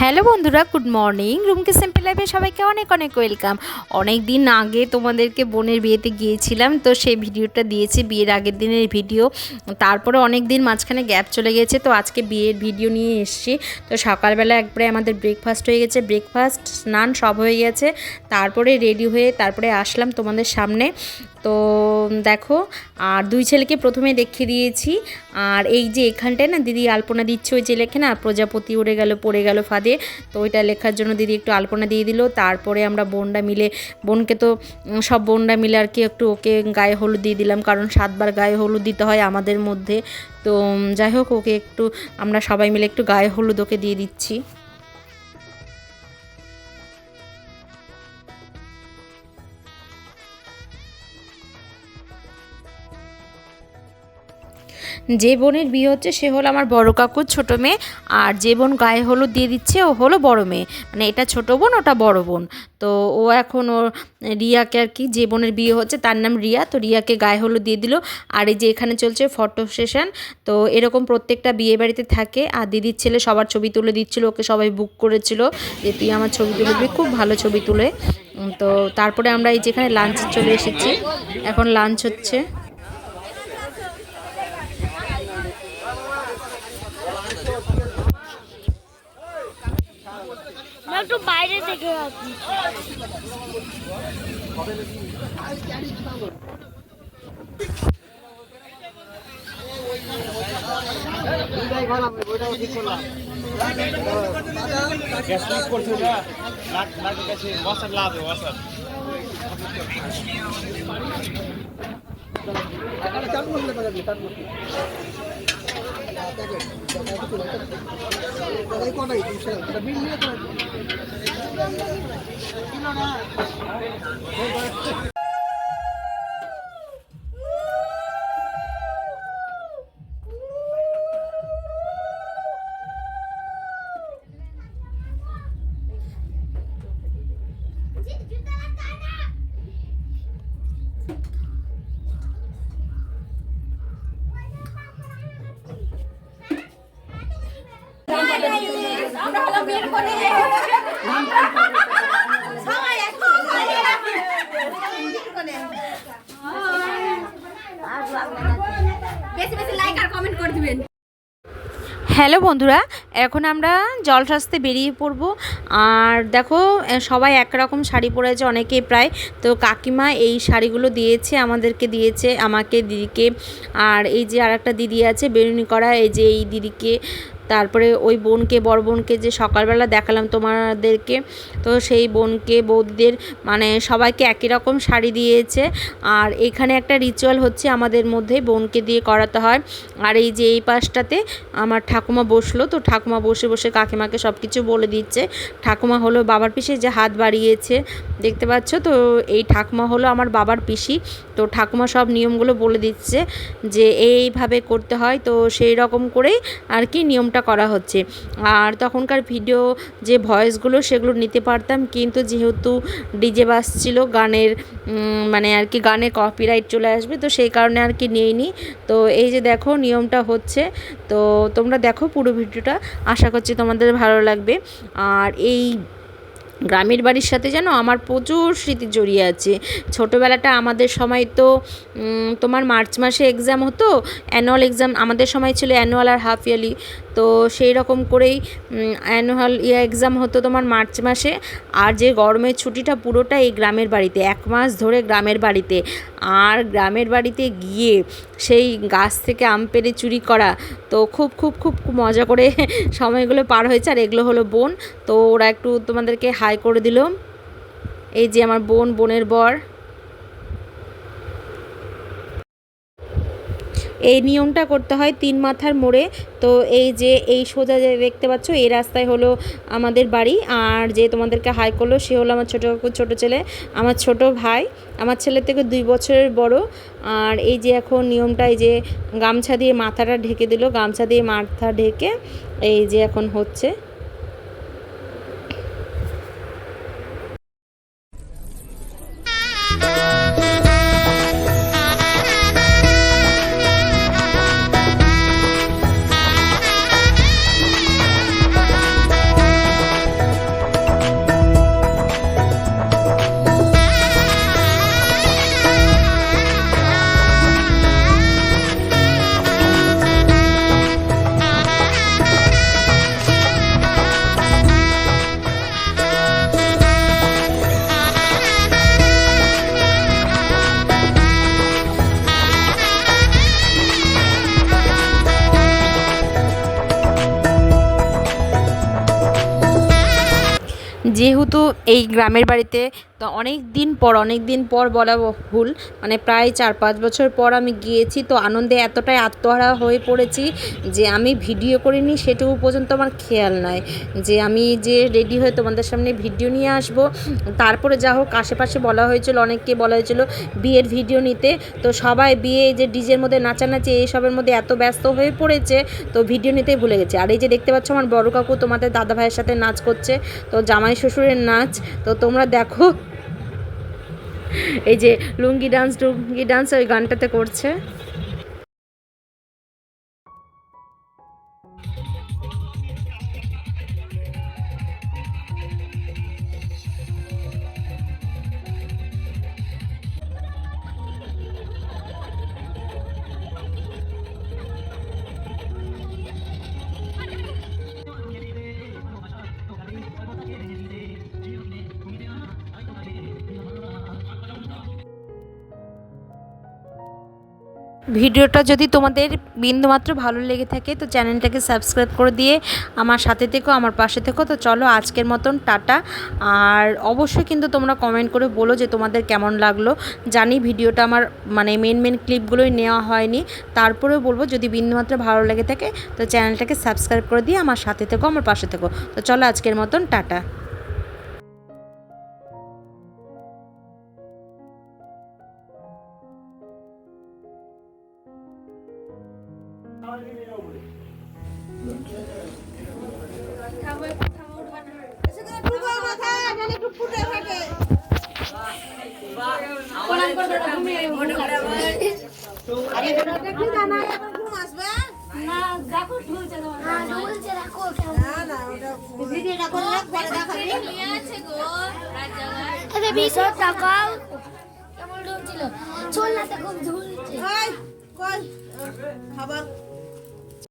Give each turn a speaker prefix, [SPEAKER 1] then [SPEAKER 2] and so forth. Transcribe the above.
[SPEAKER 1] Hello বন্ধুরা good morning রুমকে simple লাইফে সবাইকে অনেক অনেক ওয়েলকাম অনেক দিন আগে তোমাদেরকে বোনের বিয়েতে গিয়েছিলাম, তো সেই ভিডিওটা দিয়েছি, বিয়ের আগের দিনের ভিডিও। তারপরে অনেক দিন মাঝখানে গ্যাপ চলে গেছে, তো আজকে বিয়ের ভিডিও নিয়ে এসেছি। তো সকালবেলা একবারে আমাদের ব্রেকফাস্ট হয়ে গেছে ব্রেকফাস্ট স্নান সব হয়ে গেছে। তারপরে রেডি হয়ে তারপরে আসলাম তোমাদের সামনে। তো দেখো, আর দুই ছেলেকে প্রথমে দেখিয়ে দিয়েছি। আর এই যে এখানটায় না দিদি আলপনা দিচ্ছে, ওই যে লেখে না, প্রজাপতি উড়ে গেল, পড়ে গেল ফাঁদে। তো ওইটা লেখার জন্য দিদি একটু আলপনা দিয়ে দিল। তারপরে আমরা বোনরা মিলে, বোনকে তো সব বোনরা মিলে আর কি একটু ওকে গায়ে হলুদ দিয়ে দিলাম, কারণ সাতবার গায়ে হলুদ দিতে হয় আমাদের মধ্যে। তো যাই হোক, ওকে একটু আমরা সবাই মিলে একটু গায়ে হলুদ ওকে দিয়ে দিচ্ছি। যে বোনের বিয়ে হচ্ছে, সে হলো আমার বড় কাকুর ছোট মেয়ে, আর যে বোন গায়ে হলুদ দিয়ে দিচ্ছে, ও হলো বড় মেয়ে। মানে এটা ছোট বোন, ওটা বড় বোন। তো ও এখন ওর, রিয়াকে আর কি, যে বোনের বিয়ে হচ্ছে, তার নাম রিয়া। তো রিয়াকে গায়ে হলুদ দিয়ে দিল। আর এই যে এখানে চলছে ফটো সেশন, তো এরকম প্রত্যেকটা বিয়ে বাড়িতে থাকে। আর দিদির ছেলে সবার ছবি তুলে দিচ্ছিল, ওকে সবাই বুক করেছিল যে, তুই আমার ছবি তুলে দিবি, খুব ভালো ছবি তুলে। তো তারপরে আমরা এই যেখানে লাঞ্চে চলে এসেছি, এখন লাঞ্চ হচ্ছে।
[SPEAKER 2] না একটু বাইরে থেকে আসি।
[SPEAKER 3] গ্যাস লিক করছে
[SPEAKER 1] হ্যালো বন্ধুরা, এখন আমরা জল সাজতে বেরিয়ে পড়ব। আর দেখো সবাই একরকম শাড়ি পরেছে, অনেকেই প্রায়। তো কাকিমা এই শাড়িগুলো দিয়েছে, আমাদেরকে দিয়েছে, আমাকে, দিদিকে। আর এই যে আরেকটা দিদি আছে বেরুনি করা এই যে এই দিদিকে তারপরে ওই বোনকে, বড় বোনকে যে সকালবেলা দেখালাম তোমাদেরকে, তো সেই বোনকে, বৌদিদের মানে সবাইকে একই রকম শাড়ি দিয়েছে। আর এখানে একটা রিচুয়াল হচ্ছে আমাদের মধ্যে বোনকে দিয়ে করাতে হয়। আর এই যে এই পাশটাতে আমার ঠাকুমা বসল, তো ঠাকুমা বসে বসে কাকিমাকে সব কিছু বলে দিচ্ছে। ঠাকুমা হলো বাবার পিসে যে হাত বাড়িয়েছে, দেখতে পাচ্ছ? তো এই ঠাকুমা হলো আমার বাবার পিসি। তো ঠাকুমা সব নিয়মগুলো বলে দিচ্ছে যে এইভাবে করতে হয়। তো সেই রকম করেই আর কি নিয়মটা করা হচ্ছে। আর তখনকার ভিডিও যে ভয়েসগুলো সেগুলো নিতে পারতাম, কিন্তু যেহেতু ডিজে বাজছিল গানের মানে আর কি গানে কপিরাইট চলে আসবে, তো সেই কারণে আর কি নিইনি। তো এই যে দেখো নিয়মটা হচ্ছে, তো তোমরা দেখো পুরো ভিডিওটা। আশা করছি তোমাদের ভালো লাগবে। আর এই গ্রামের বাড়ির সাথে যেন আমার প্রচুর স্মৃতি জড়িয়ে আছে। ছোটোবেলাটা আমাদের সময় তো তোমার মার্চ মাসে এক্সাম হতো অ্যানুয়াল এক্সাম আমাদের সময় ছিল অ্যানুয়াল আর হাফ ইয়ারলি তো সেই রকম করেই অ্যানুয়াল ইয়ে এক্সাম হতো তোমার মার্চ মাসে। আর যে গরমের ছুটিটা পুরোটা এই গ্রামের বাড়িতে, এক মাস ধরে গ্রামের বাড়িতে। আর গ্রামের বাড়িতে গিয়ে সেই গাছ থেকে আম পেড়ে চুরি করা, তো খুব খুব খুব মজা করে সময়গুলো পার হয়েছে। আর এগুলো হলো বোন, তো ওরা একটু তোমাদেরকে হাই করে দিল এই যে আমার বোন, বোনের বর। এই নিয়মটা করতে হয় তিন মাথার মোড়ে। তো এই যে এই সোজা যে দেখতে পাচ্ছ, এই রাস্তায় হলো আমাদের বাড়ি। আর যে তোমাদেরকে হাই করল, সে হলো আমার ছোটো ছোটো ছেলে। আমার ছোট ভাই। আমার ছেলের থেকে দুই বছরের বড়। আর এই যে এখন নিয়মটা, এই যে গামছা দিয়ে মাথাটা ঢেকে দিল। গামছা দিয়ে মাথা ঢেকে এই যে এখন হচ্ছে। Bye. যেহেতু এই গ্রামের বাড়িতে তো অনেক দিন পর, অনেক দিন পর বলা ভুল মানে প্রায় চার পাঁচ বছর পর আমি গিয়েছি, তো আনন্দে এতটাই আত্মহারা হয়ে পড়েছি যে আমি ভিডিও করিনি, সেটুকু পর্যন্ত আমার খেয়াল নয় যে আমি যে রেডি হয়ে তোমাদের সামনে ভিডিও নিয়ে আসব, তারপরে যা হোক, আশেপাশে বলা হয়েছিল, অনেককে বলা হয়েছিল বিয়ের ভিডিও নিতে, তো সবাই বিয়ে যে ডিজের মধ্যে নাচানাচি এইসবের মধ্যে এত ব্যস্ত হয়ে পড়েছে, তো ভিডিও নিতেই ভুলে গেছে। আর এই যে দেখতে পাচ্ছ আমার বড় কাকু তোমাদের দাদা ভাইয়ের সাথে নাচ করছে, তো জামাই শ্বশুরের নাচ, তো তোমরা দেখো এই যে লুঙ্গি ডান্স লুঙ্গি ডান্স ওই গানটাতে করছে। ভিডিওটা যদি তোমাদের বিন্দুমাত্র ভালো লেগে থাকে, তো চ্যানেলটাকে সাবস্ক্রাইব করে দিয়ে আমার সাথে থেকো, আমার পাশে থেকো। তো চলো আজকের মতন, টাটা। আর অবশ্যই কিন্তু তোমরা কমেন্ট করে বলো যে তোমাদের কেমন লাগল। জানি ভিডিওটা আমার মানে মেন মেন ক্লিপগুলোই নেওয়া হয়নি। তারপরেও বলব, যদি বিন্দুমাত্র ভালো লেগে থাকে, তো চ্যানেলটাকে সাবস্ক্রাইব করে দিয়ে আমার সাথে থেকো, আমার পাশে থেকো। তো চলো আজকের মতন, টাটা।
[SPEAKER 2] ভীষণ টাকাও। কেমন ঝুলছিল চল খুব ঝুলছে
[SPEAKER 4] খাবার।